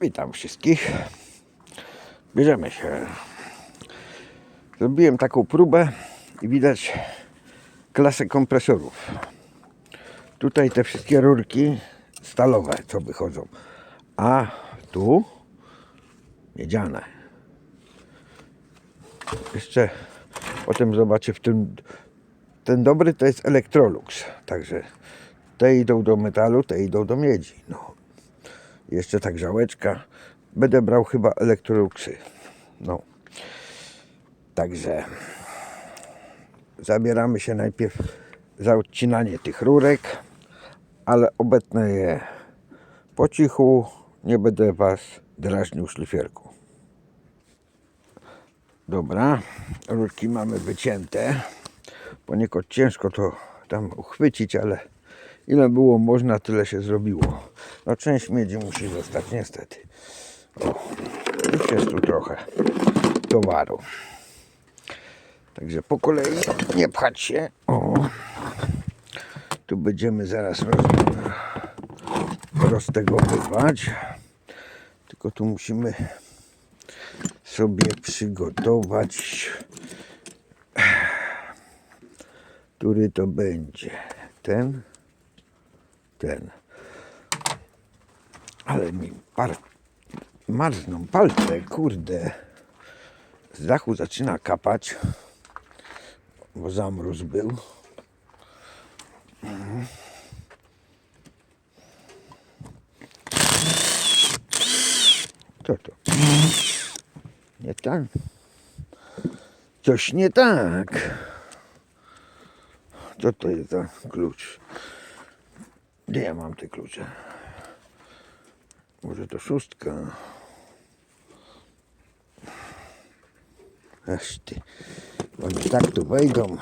Witam wszystkich. Bierzemy się. Zrobiłem taką próbę i widać klasę kompresorów. Tutaj te wszystkie rurki stalowe, co wychodzą. A tu miedziane. Jeszcze potem zobaczę w tym. Ten dobry to jest Electrolux. Także te idą do metalu, te idą do miedzi. No. Jeszcze tak żałeczka. Będę brał chyba Electroluxy. No. Także zabieramy się najpierw za odcinanie tych rurek, ale obetnę je po cichu. Nie będę Was drażnił szlifierką. Dobra, rurki mamy wycięte. Poniekąd ciężko to tam uchwycić, ale ile było można, tyle się zrobiło. No część miedzi musi zostać niestety. O, już jest tu trochę towaru. Także po kolei nie pchać się. O, tu będziemy zaraz roz, roztegowywać. Tylko tu musimy sobie przygotować, który to będzie. Ten, ten. Ale mi par... marzną palce, kurde. Z dachu zaczyna kapać, bo zamróz był. Co to? Nie tak? Coś nie tak. Co to jest za klucz? Gdzie ja mam te klucze? Może to szóstka? Aż ty. Oni tak tu wejdą.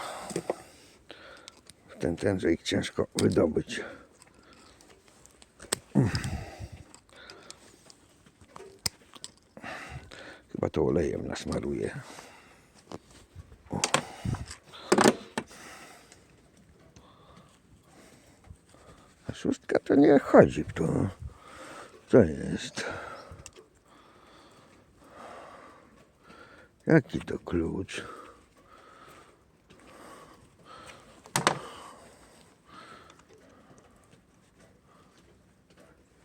W ten ten, że ich ciężko wydobyć. Chyba to olejem nasmaruję. Szóstka to nie chodzi to. Co jest? Jaki to klucz?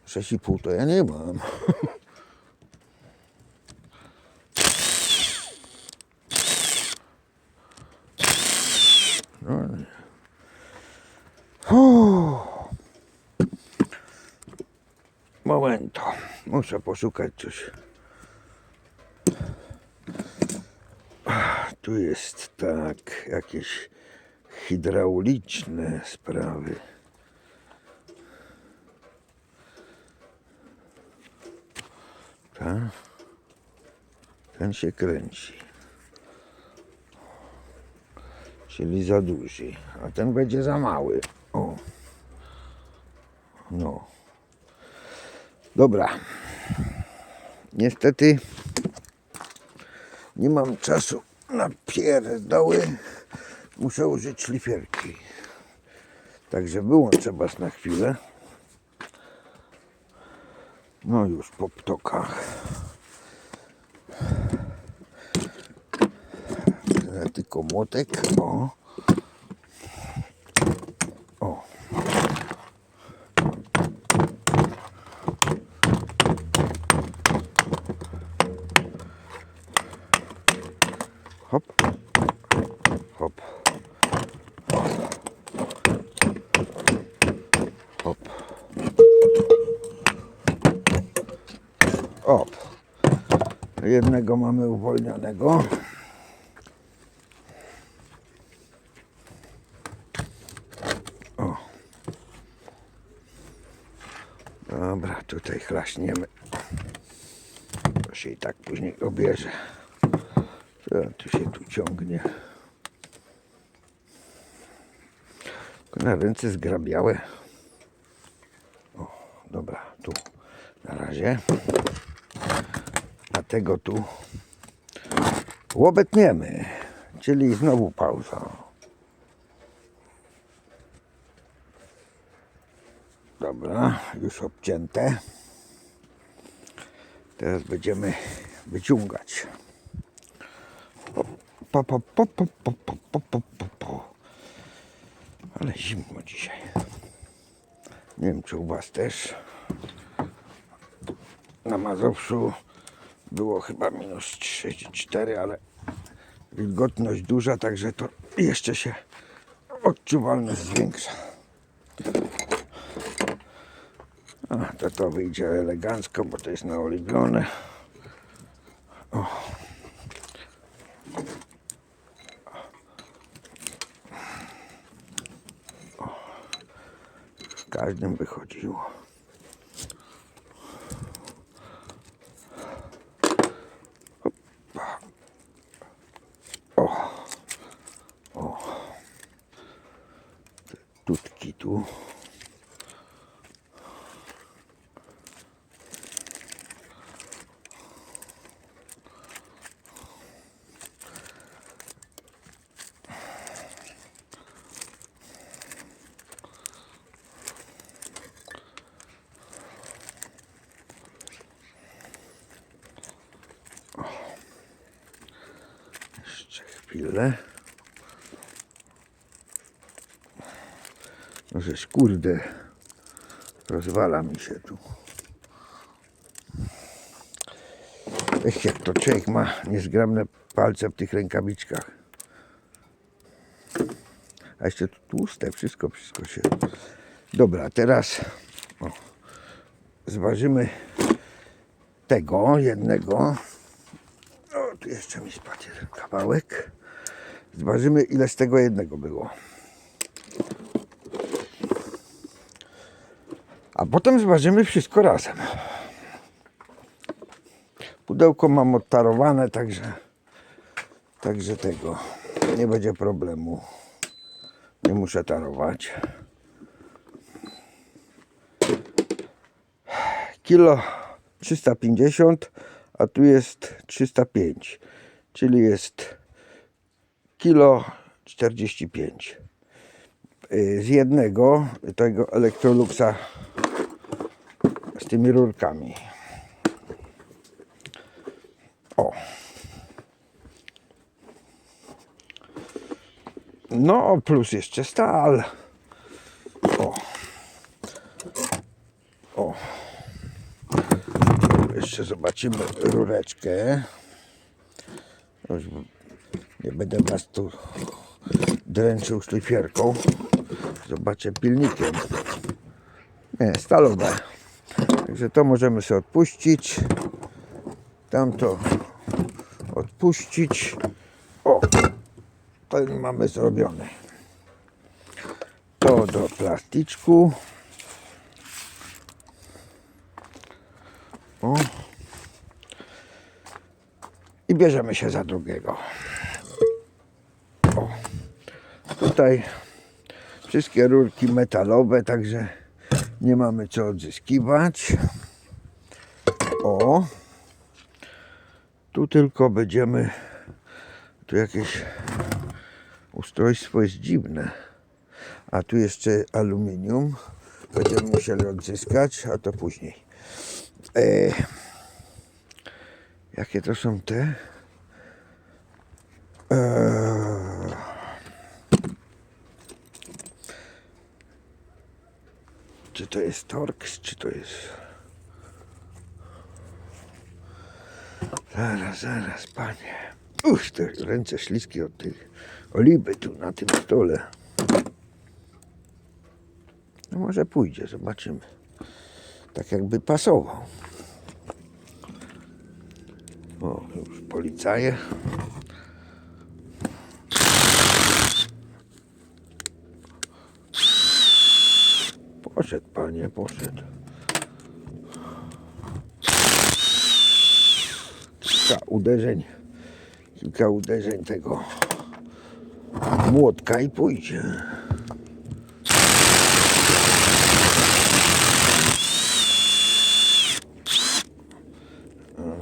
Sześć i pół to ja nie mam. Muszę poszukać coś. Tu jest tak, jakieś hydrauliczne sprawy. Tak. Ten się kręci. Czyli za duży, a ten będzie za mały. O. No. Dobra. Niestety nie mam czasu na pierdoły. Muszę użyć szlifierki. Także wyłączę was na chwilę. No już po ptokach. Tylko młotek. O. Jednego mamy uwolnionego. O. Dobra, tutaj chlaśniemy. To się i tak później obierze. Co tu się tu ciągnie? Na ręce zgrabiałe. O, dobra, tu na razie. Tego tu łobetniemy. Czyli znowu pauza. Dobra, już obcięte. Teraz będziemy wyciągać. Po, po, po, po, po, po, po, po, po. Ale zimno dzisiaj. Nie wiem, czy u Was też. Na Mazowszu było chyba minus 3 czy 4, ale wilgotność duża, także to jeszcze się odczuwalność zwiększa. A, to to wyjdzie elegancko, bo to jest naoliwione. O. O. W każdym wychodziło. O. O. Te tutki tu. Jeszcze chwilę. Żeż kurde, rozwala mi się tu. Ech, jak to człowiek ma niezgrabne palce w tych rękawiczkach. A jeszcze tu tłuste, wszystko, wszystko się... Dobra, teraz o, zważymy tego jednego. O, tu jeszcze mi spadł kawałek. Zważymy, ile z tego jednego było. A potem zważymy wszystko razem. Pudełko mam odtarowane, także, także tego nie będzie problemu. Nie muszę tarować. Kilo 350, a tu jest 305, czyli jest kilo 45. Y, Z jednego tego Electroluxa tymi rurkami. O. No, plus jeszcze stal. O. O. Jeszcze zobaczymy rureczkę. Już nie będę was tu dręczył szlifierką. Zobaczę pilnikiem. Nie, stalowe. Także to możemy sobie odpuścić. Tamto odpuścić. O, ten mamy zrobione. To do plasticzku. O. I bierzemy się za drugiego. O. Tutaj wszystkie rurki metalowe, także nie mamy co odzyskiwać. O. Tu tylko będziemy. Tu jakieś ustrojstwo jest dziwne. A tu jeszcze aluminium. Będziemy musieli odzyskać, a to później. E, jakie to są te? E, czy to jest Torx, czy to jest... Zaraz, zaraz, panie. Uż, te ręce śliskie od tych oliwy tu na tym stole. No może pójdzie, zobaczymy. Tak jakby pasował. O, już policaje. Poszedł, panie, poszedł. Kilka uderzeń, kilka uderzeń tego młotka i pójdzie.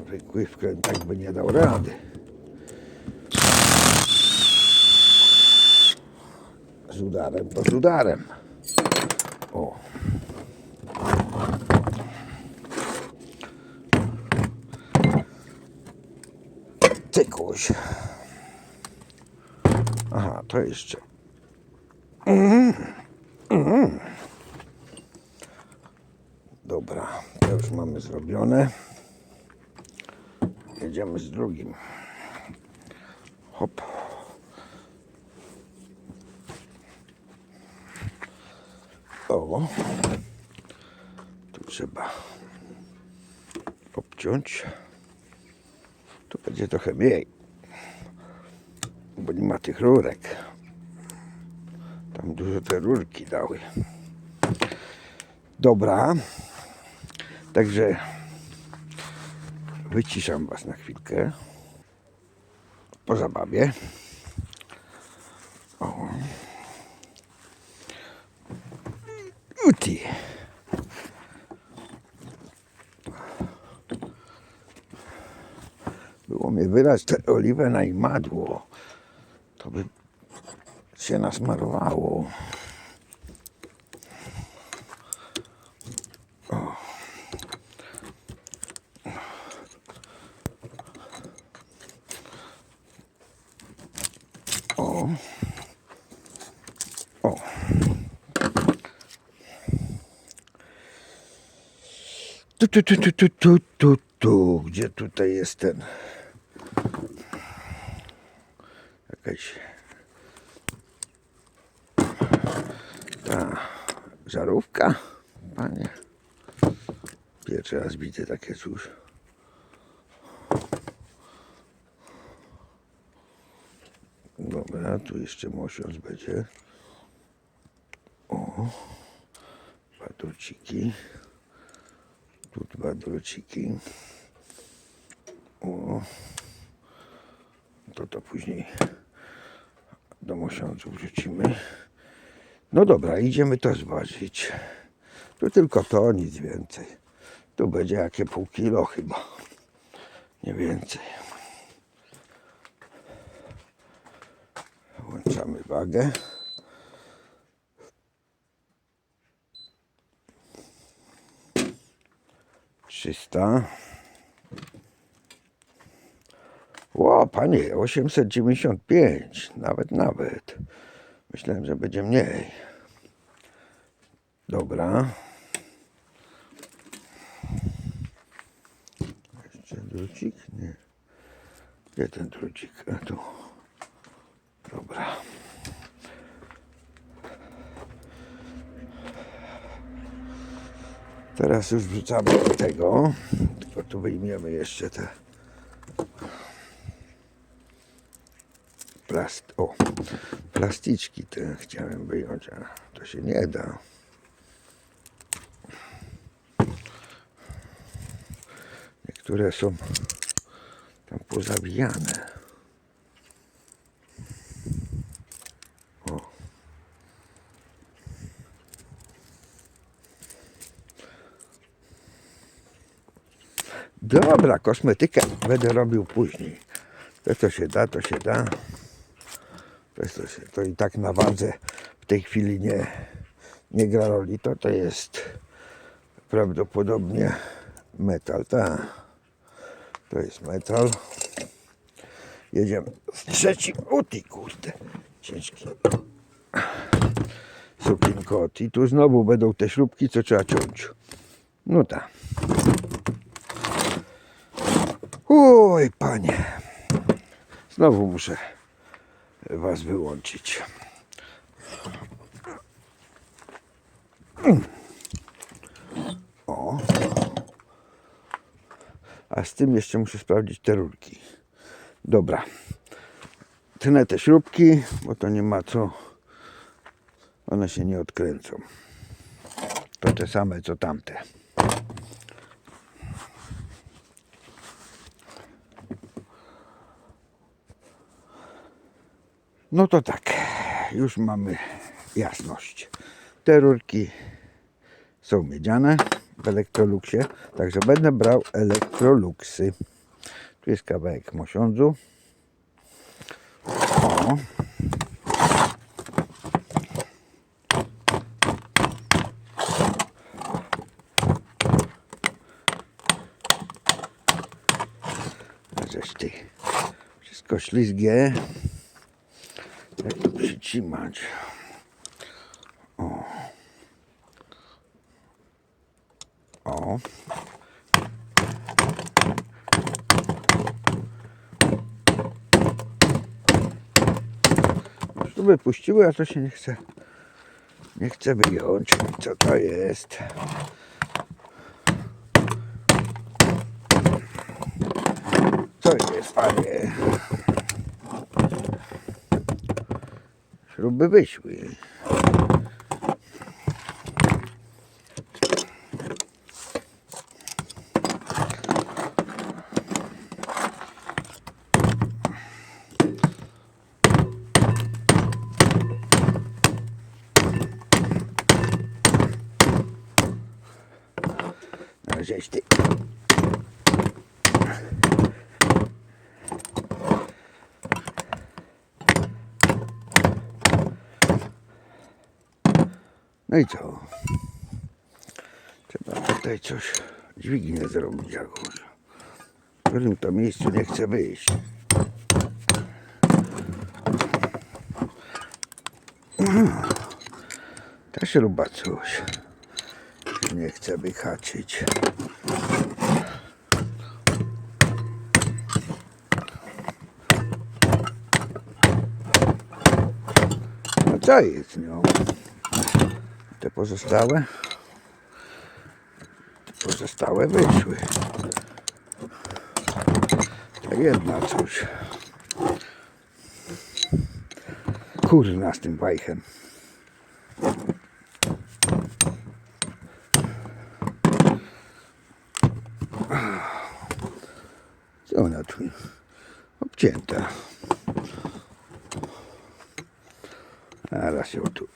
Zwykły wkręt tak by nie dał rady. Z udarem to z udarem. Cykuś. Aha, to jeszcze. Mhm. Mhm. Dobra, to już mamy zrobione. Jedziemy z drugim. Hop. O. Tu trzeba obciąć. Będzie trochę mniej. Bo nie ma tych rurek. Tam dużo te rurki dały. Dobra. Także wyciszam Was na chwilkę. Po zabawie. O. Uti. Było mi wylać tę oliwę na imadło. To by się nasmarowało. O. O. Tu, tu, tu, tu, tu, tu, tu, tu. Gdzie tutaj jest ten? Jakaś ta żarówka? Panie. Pierwszy raz widzę takie coś. Dobra, tu jeszcze mosiąc będzie. O, dwa druciki. Tu dwa druciki. O, to to później do mosiądzu wrzucimy. No dobra, idziemy to zważyć. Tu tylko to, nic więcej. Tu będzie jakie pół kilo chyba. Nie więcej. Włączamy wagę. Trzysta. Ło, panie, 895. Nawet, nawet. Myślałem, że będzie mniej. Dobra. Jeszcze drucik? Nie. Gdzie ten drucik? A tu. Dobra. Teraz już wrzucamy do tego. Tylko tu wyjmiemy jeszcze te plast o, plasticzki te chciałem wyjąć, a to się nie da. Niektóre są tam pozawijane. Dobra, kosmetykę będę robił później. To co się da, to się da. To, to, to i tak na wadze w tej chwili nie, nie gra roli. To to jest prawdopodobnie metal, tak. To jest metal. Jedziemy z trzecim. Uti, kurde. Ciężki. Sukinkot. I tu znowu będą te śrubki, co trzeba ciąć. No tak. Oj, panie. Znowu muszę was wyłączyć. O. A z tym jeszcze muszę sprawdzić te rurki. Dobra. Tnę te śrubki, bo to nie ma co. One się nie odkręcą. To te same co tamte. No to tak, już mamy jasność. Te rurki są miedziane w Electroluxie, także będę brał Electroluxy. Tu jest kawałek mosiądzu. O. Ty Wszystko ślizgie. Przytrzymać? O. O. Już to wypuściły, a to się nie chce. Nie chce wyjąć. Co to jest? Co jest, panie? Śruby wyszły. No, żeś No i co? Trzeba tutaj coś, dźwignię zrobić jakąś. W którym to miejscu nie chce wyjść. Ta śruba coś nie chce wyhaczyć. No co jest nią? Te pozostałe? Pozostałe wyszły. Ta jedna coś. Kurna z tym wajchem. Co ona tu? Obcięta. Zaraz ją tu.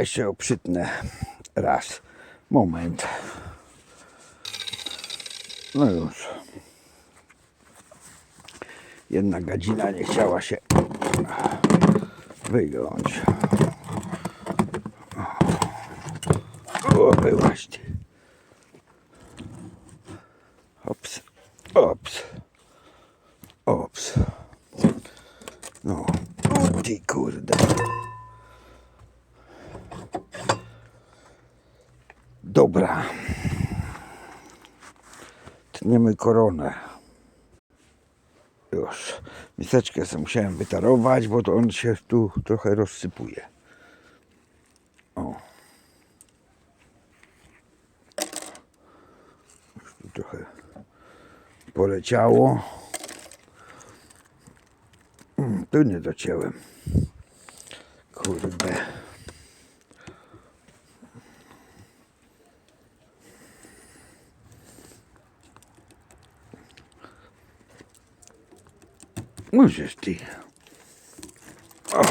Dobra, jeszcze ją raz. Moment. No już. Jedna gadzina nie chciała się wyjąć. O, byłaś ty. Ops, ops, ops. No, o ty kurde. Dobra. Tniemy koronę. Już. Miseczkę sobie musiałem wytarować, bo to on się tu trochę rozsypuje. O. Już tu trochę poleciało. Mm, Tu nie docięłem. Kurde. Możesz ty. O,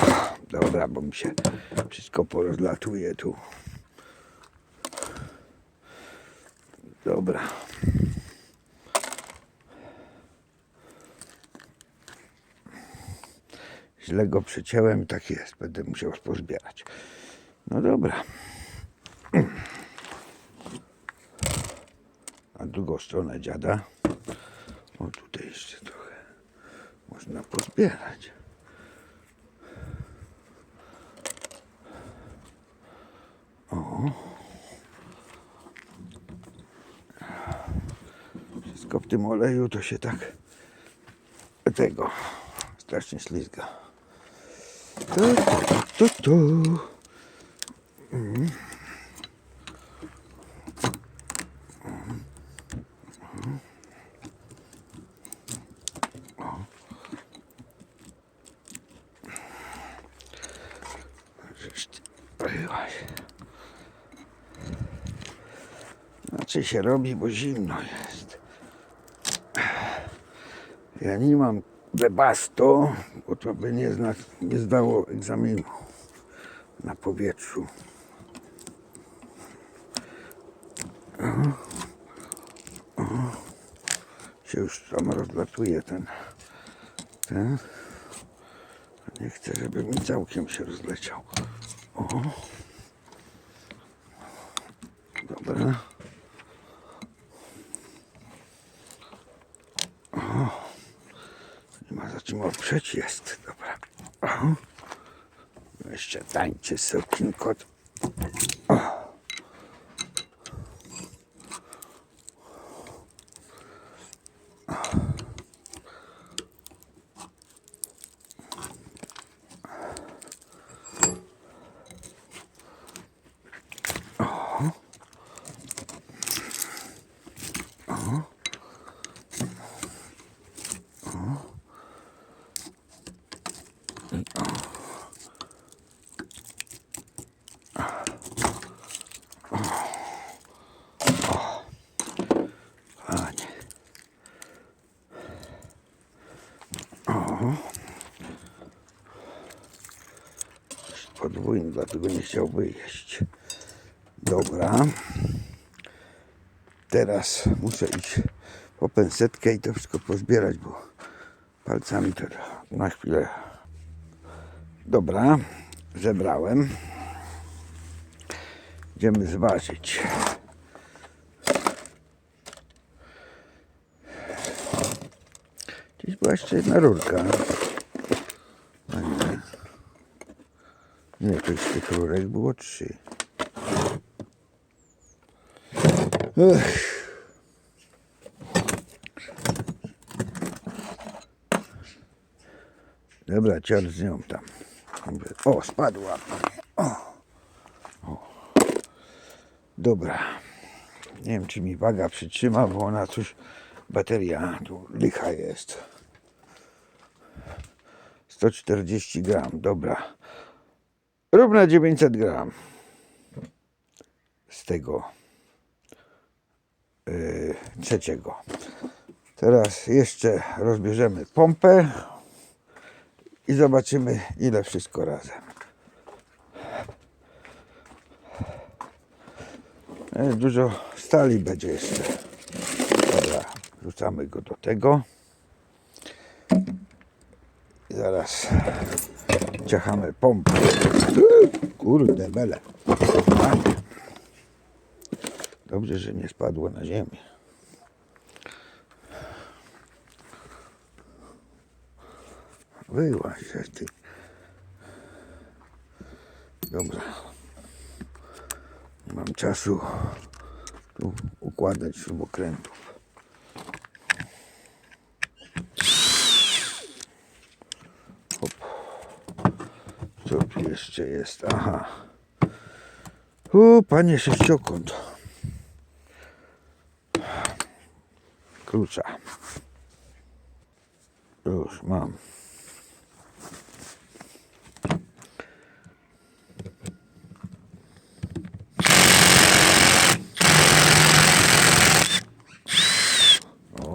dobra, bo mi się wszystko porozlatuje tu. Dobra. Źle go przeciąłem tak jest. Będę musiał pozbierać. No dobra. Na drugą stronę dziada. O, tutaj jeszcze trochę można pozbierać. O. Wszystko w tym oleju to się tak tego strasznie ślizga. Tu, tu, tu, tu. Żeż ty byłaś. Znaczy się robi, bo zimno jest. Ja nie mam webasto, bo to by nie, zna, nie zdało egzaminu na powietrzu. O. O. się już tam rozlatuje ten, ten. Nie chcę, żeby mi całkiem się rozleciał. O. Dobra. Nie ma za czym oprzeć, jest, dobra. O. Jeszcze tańczy sokin Podwójny, dlatego nie chciałby jeść. Dobra. Teraz muszę iść po pensetkę i to wszystko pozbierać, bo palcami to na chwilę. Dobra, zebrałem. Idziemy zważyć. Gdzieś była jeszcze jedna rurka. A nie. Nie, to z tych rurek było trzy. Ech. Dobra, ciar z nią tam. O, spadła. O. O. Dobra. Nie wiem, czy mi waga przytrzyma, bo ona coś... Bateria tu licha jest. 140 gram, dobra. Równa 900 gram. Z tego yy, trzeciego. Teraz jeszcze rozbierzemy pompę i zobaczymy ile wszystko razem. E, Dużo stali będzie jeszcze. Dobra, wrzucamy go do tego. I zaraz ciachamy pompę. Kurde bele. Panie. Dobrze, że nie spadło na ziemię. Wyłaź się ty. Dobra. Nie mam czasu tu układać śrubokrętów. Co tu jeszcze jest? Aha. O, panie sześciokąt. Klucza. Już mam.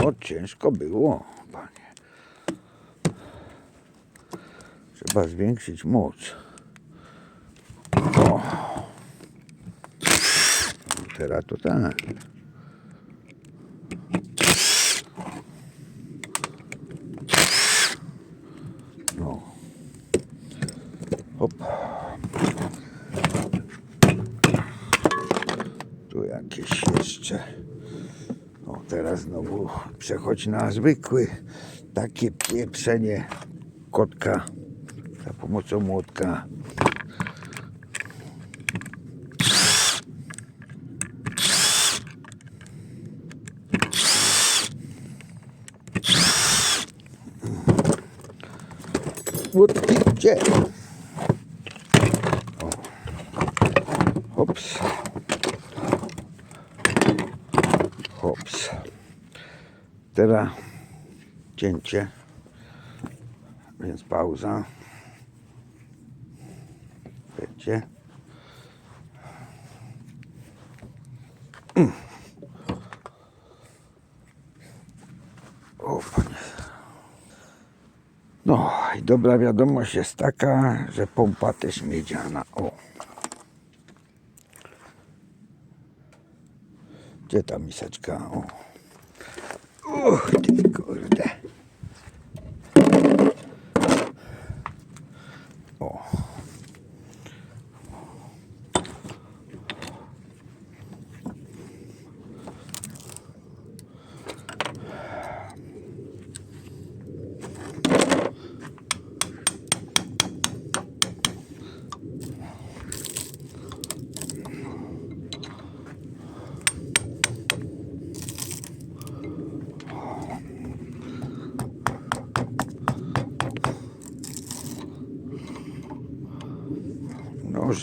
O, ciężko było, panie. Trzeba zwiększyć moc. O. Teraz to tak. No. Hop. Tu jakieś jeszcze. O, teraz znowu przechodź na zwykły, takie pieprzenie kotka pomocą młotka. Młotki gdzie? Hops. Hops. Teraz cięcie, więc pauza. Będzie. Mm. O, panie. No i dobra wiadomość jest taka, że pompa też miedziana. O. Gdzie ta miseczka? O. Uch, ty kurde. O.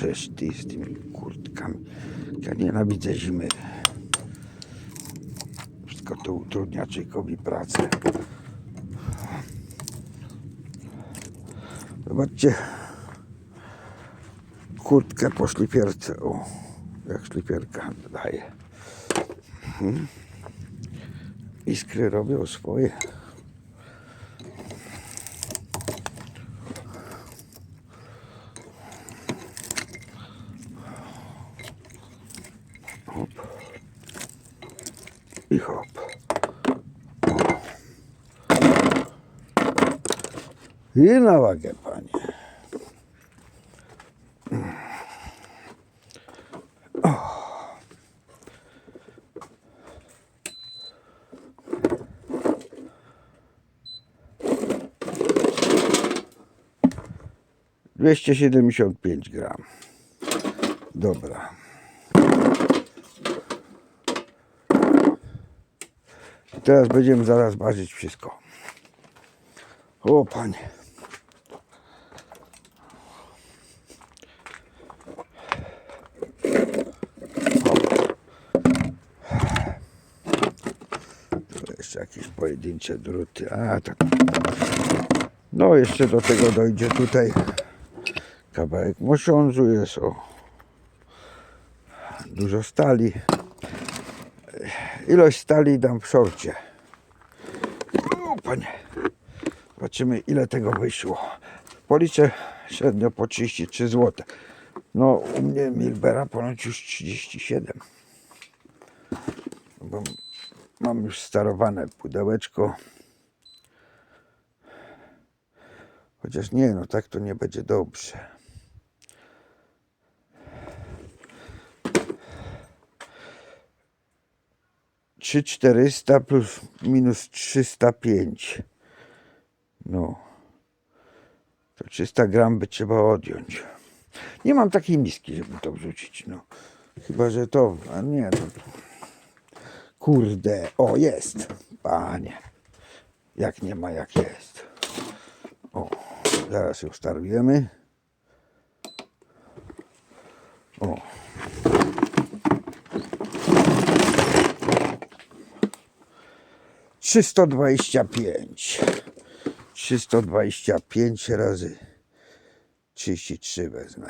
Żeż ty z tymi kurtkami. Ja nienawidzę zimy. Wszystko to utrudnia człowiekowi pracę. Zobaczcie. Kurtkę po szlifierce. O, jak szlifierka daje. Mhm. Iskry robią swoje. i hop. I na wagę, panie. Dwieście siedemdziesiąt pięć gram. Dobra. Teraz będziemy zaraz ważyć wszystko. O panie. Jakieś pojedyncze druty. A tak. No jeszcze do tego dojdzie tutaj kawałek mosiądzu jest o. Dużo stali. Ilość stali dam w szorcie. O, panie. Zobaczymy ile tego wyszło. Policzę średnio po 33 zł. No u mnie Milbera ponoć już 37. Mam już starowane pudełeczko. Chociaż nie, no tak to nie będzie dobrze. Trzy czterysta plus minus 305. No. To 300 gram by trzeba odjąć. Nie mam takiej miski, żeby to wrzucić. No. Chyba, że to. A nie, to. Kurde. O, jest. Panie. Jak nie ma, jak jest. O, zaraz ją starujemy. O. Trzysta dwadzieścia pięć. Trzysta dwadzieścia pięć razy trzydzieści trzy wezmę.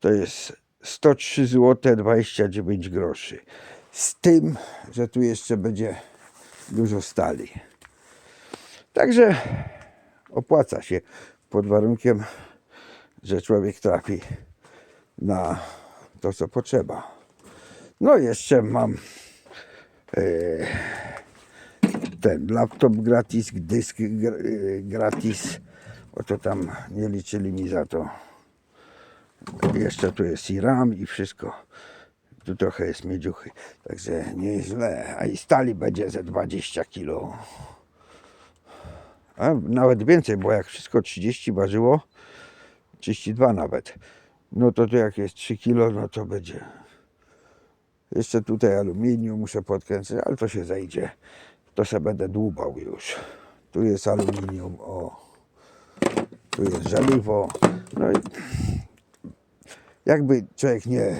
To jest 103 zł 29 groszy. Z tym, że tu jeszcze będzie dużo stali. Także opłaca się pod warunkiem, że człowiek trafi na to, co potrzeba. No jeszcze mam e, ten laptop gratis, dysk e, gratis. O to tam nie liczyli mi za to. Jeszcze tu jest i RAM i wszystko. Tu trochę jest miedziuchy. Także nieźle. A i stali będzie ze 20 kg. A nawet więcej, bo jak wszystko 30 ważyło, 32 nawet. No to tu jak jest 3 kg, no to będzie. Jeszcze tutaj aluminium muszę podkręcić, ale to się zejdzie. To se będę dłubał już. Tu jest aluminium, o. Tu jest żeliwo. No i jakby człowiek nie,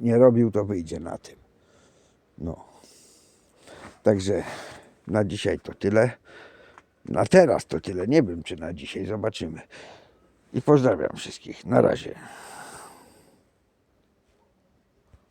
nie robił, to wyjdzie na tym. No. Także na dzisiaj to tyle. Na teraz to tyle. Nie wiem, czy na dzisiaj. Zobaczymy. I pozdrawiam wszystkich. Na razie.